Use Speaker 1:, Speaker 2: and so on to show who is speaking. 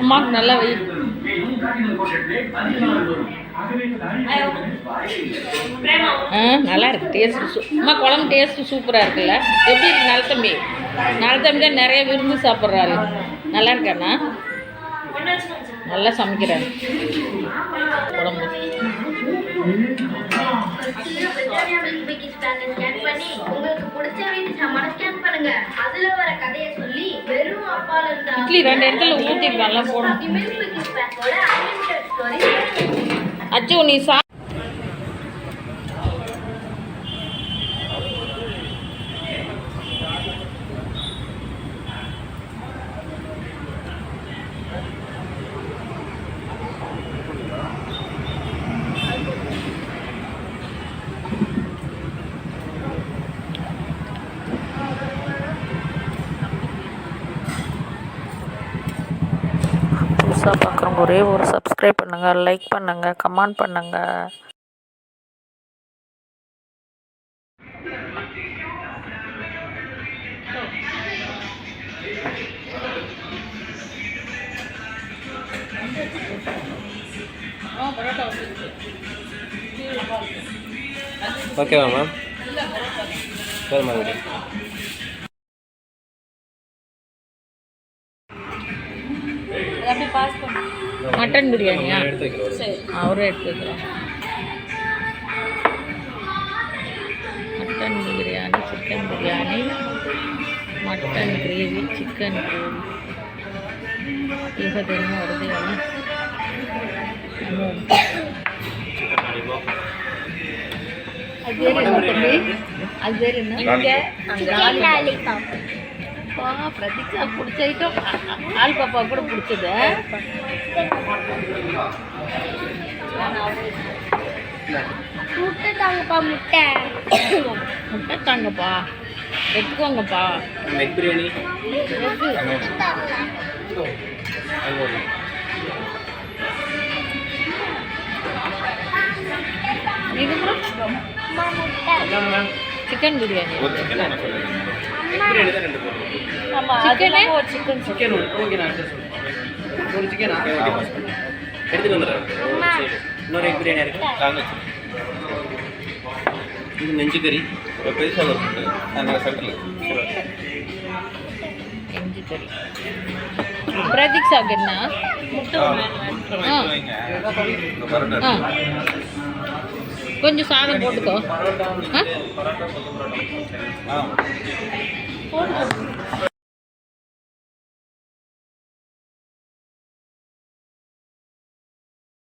Speaker 1: அம்மாக்கு நல்லா வை. ஆ நல்லா இருக்கு. டேஸ்ட் சூ அம்மா குழம்பு டேஸ்ட்டு சூப்பராக இருக்குல்ல. எப்படி இருக்கு நல்ல தம்பி? நல்ல தம்பி தான் நிறைய விரும்பி சாப்பிட்றாரு. நல்லா இருக்காண்ணா? நல்லா சமைக்கிறாரு. குழம்பு.
Speaker 2: பண்ணுங்க அதுல வர கதையை சொல்லி வெறும் அப்பால இருந்தா
Speaker 1: இட்லி ரெண்டு இடத்துல ஊற்றி நல்லா போடணும். அச்சு நீ சா புதுசாக பார்க்குறவங்க ஒரே ஒரு சப்ஸ்கிரைப் பண்ணுங்கள் லைக் பண்ணுங்கள் கமெண்ட் பண்ணுங்கள்
Speaker 3: ஓகேவா மேம் சரி மேம்
Speaker 1: மட்டன் பிரியாணியா
Speaker 3: எடுத்து வைக்கிறோம்
Speaker 1: சரி அவரும் எடுத்து வைக்கிறோம் mutton biryani chicken biryani mutton gravy chicken gravy இப்போ தெரியும் வருது எல்லாம் அது பேர் என்ன தம்பி அது பேர் என்ன
Speaker 2: லாலிபாப்
Speaker 1: அப்பா பிரதீக்ஷா பிடிச்ச ஐட்டம் ஆள் பாப்பா கூட பிடிச்சது.
Speaker 2: முட்டை தாங்கப்பா முட்டை.
Speaker 1: முட்டை தாங்கப்பா. எடுத்துக்கோங்கப்பா.
Speaker 3: எக் பிரியாணி.
Speaker 1: இது சிக்கன் பிரியாணி
Speaker 3: பிரியாணி தான் ரெண்டு போதும்
Speaker 1: சிக்கனே ஒரு சிக்கன்
Speaker 4: சிக்கன் ஓகே நான் அட்ஜஸ்ட் பண்ணுறேன் ஒரு சிக்கனா
Speaker 3: எடுத்துட்டு வந்துடுறேன்.
Speaker 4: இன்னொரு எக் பிரியாணி இருக்கு.
Speaker 3: தாங்க
Speaker 4: இது நெஞ்சு கறி.
Speaker 3: பெருசாக ஒரு சென்டரில்
Speaker 1: கறி. ஆ. கொஞ்சம் சாதம் போட்டுக்கோ. ஆ?